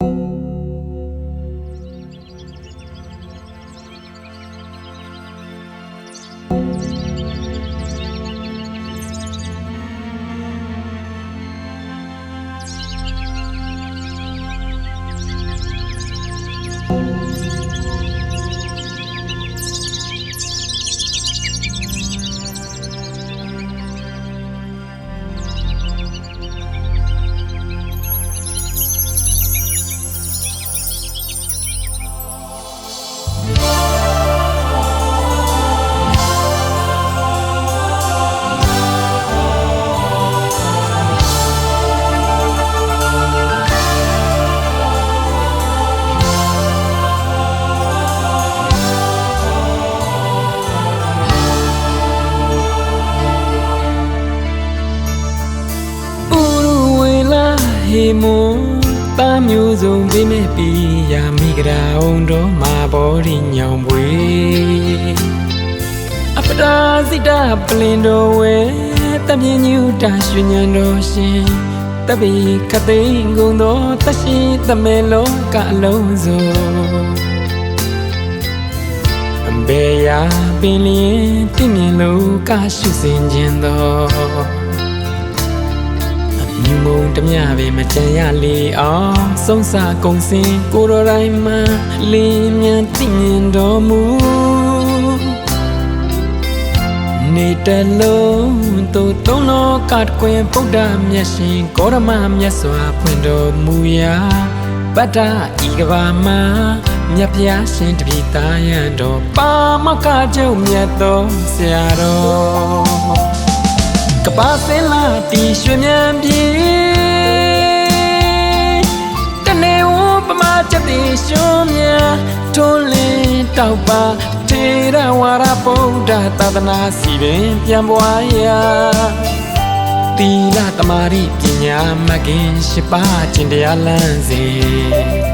ဥ မွန်တာမျိုးစုံပြိမဲ့ပြီယာမိကရာအောင်တော်မာဘောရီညောင်ပွေအပဒါစိတာပလင်တော်ဝဲတပြင်းညူတာရွှေညံတော်ရှင်တပိခသိန်းကုန်သောတရှိတမဲလောကအလုံးစုံအဘေယာပင်လျင်တင့်မြင်လို့ကရှုစင်ခြင်းသော မြူမုံတမျှပဲမကြံရလေအောင်ဆုံးစာကုံစင်ကိုတော်တိုင်းမှာလင်းမြန်တင့်မြင်တော်မူနေတလုံးသို့သုံးတော်ကတကွင်ဗုဒ္ဓမြတ်ရှင်ကောရမမြတ်စွာဖွင့်တော်မူရာဗတ္တဤကဘာမှာမြတ်ဖျားရှင်တပိသားရန်တော်ပါမောက္ခကျုံမြတ်တော်ဆရာတော် ကပါစင်လာတီရွှေမြန်ပြေတနေဝပမာချက်တီရှုံးမြန်ထွန်းလင်းတောက်ပါထေရဝါရဗုဒ္ဓသာသနာစီပင်ပြန်ပွားရာသီလတမာရိပညာမဂ်ကင်ရှိပါခြင်းတရားလမ်းစဉ်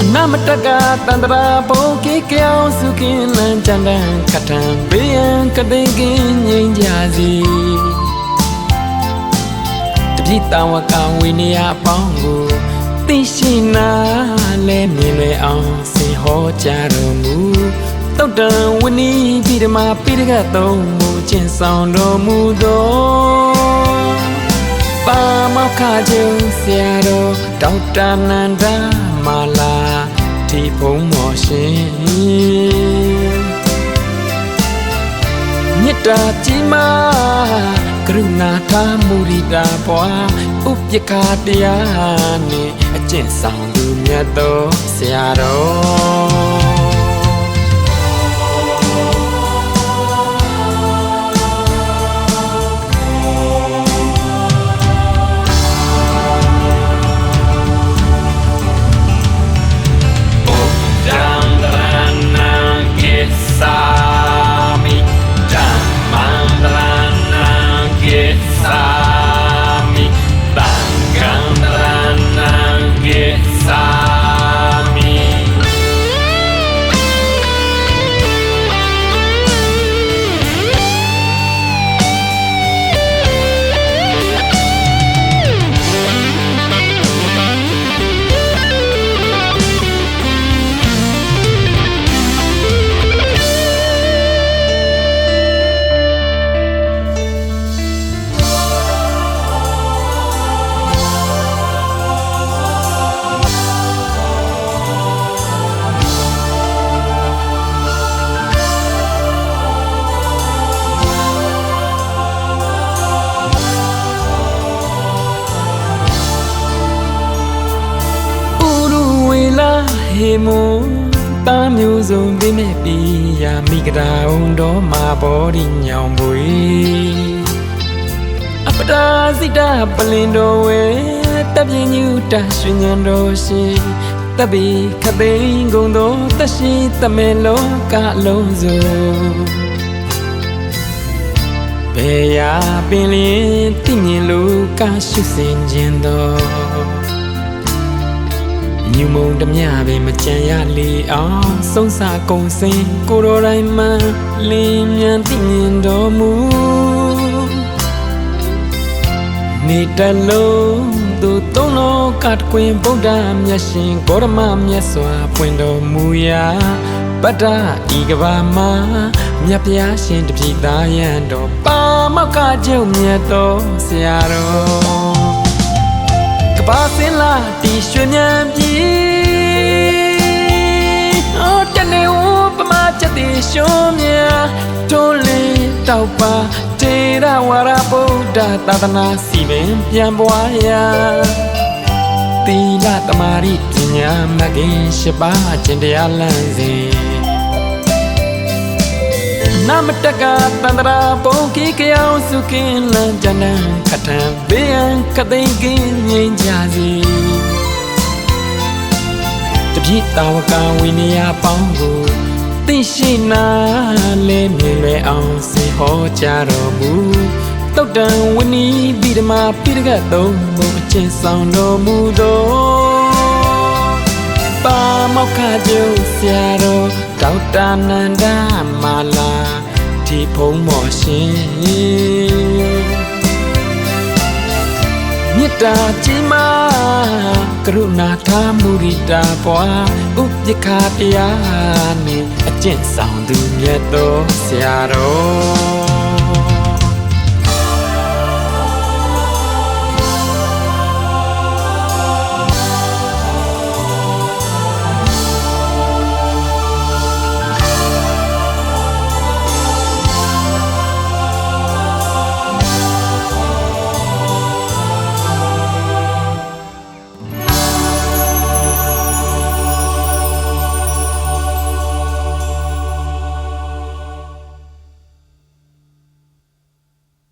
အနမတကတန္တရာပုံကေကြောင်စုကင်းလန်းကြံတန်းကထံဘေးရန် ကသိင်ကင်းငြိမ်းကြစီတပိတဝကဝိနည်းအပေါင်းကိုသိရှိနာလဲမြင်လွယ်အောင်စင်ဟောကြားတော်မူတုတ်တံဝဏီပိဓမာပိဋကသုံးမူခြင်းဆောင်တော်မူသောပါမောက္ခကျုံဆရာတော်ဒေါက်တာနန္ဒမာလာဒီဘုံမော်ရှင် မေတ္တာကြီးမားကရုဏာထားမူရိတာပွားဥပ္ပခာတရားနှင့်အကျင့်ဆောင်သူမြတ်သောဆရာတော် ဟေမွန်တာမျိုးစုံပြိမဲ့ပြီယာမိကရာအောင်တော်မာဘောရီညောင်ပွေအပဒါစိတာပလင်တော်ဝဲတပြင်းညူတာရွှေညံတော်ရှင်တပိခသိန်းကုန်သောတရှိတမဲလောကလုံးစုံဘယ်ရာပင်လင်းတည်မြင်လို့ကရှုစင်ခြင်းတော် မြူမုံတမျှပဲမကြံရလေအောင်ဆုံးစာကုံစင်ကိုတော်တိုင်းမှာလင်းမြန်သိမြင်တော်မူနေတလုံးသူသုံးလောကတကွင်ဗုဒ္ဓမြတ်ရှင်ဂေါရမမြတ်စွာပွင့်တော်မူရာပတ္တဤကဘာမှာမြတ်ဗျာရှင်တပိသားယံတော်ပါမောက်ကကျုံမြတ်တော်ဆရာတော် ကဘာစင်လာတီရွှေမြန်ပြည်ဟောတနေဝပမာချက်တီရှုံးမြတွန်းလေးတောက်ပါတေရဝရဗုဒ္ဓသာသနာစီပင်ပြန်ပွားရာသီလတမာရိပညာမဂ္ဂင်ရှိပါခြင်းတရားလမ်းစဉ် နမတကတန္တရာပုံကိကယောင်စုကင်းလန်းကြနံခထံဘေးရန်ကသိင်ကင်းငြိမ်းကြစီတပြည့်တာဝကဝိနည်းပေါင်းကိုသိရှိနာလဲမြင်လဲအောင်စေဟောကြတော်မူတုတ်တန်ဝဏီပိဓမာပိဋကတ်သုံးဘုံအချင်းဆောင်တော်မူတော်ပါမောက္ခကျုပ်ဆရာတော်ဒေါက်တာနန္ဒမာလာ ဒီဖုံးမော်ရှင်မေတ္တာကြီးမားကရုဏာထားမူရိတာပွားဥပ္ပခာတရားနဲ့အကျင့်ဆောင်သူမြတ်တော်ဆရာတော်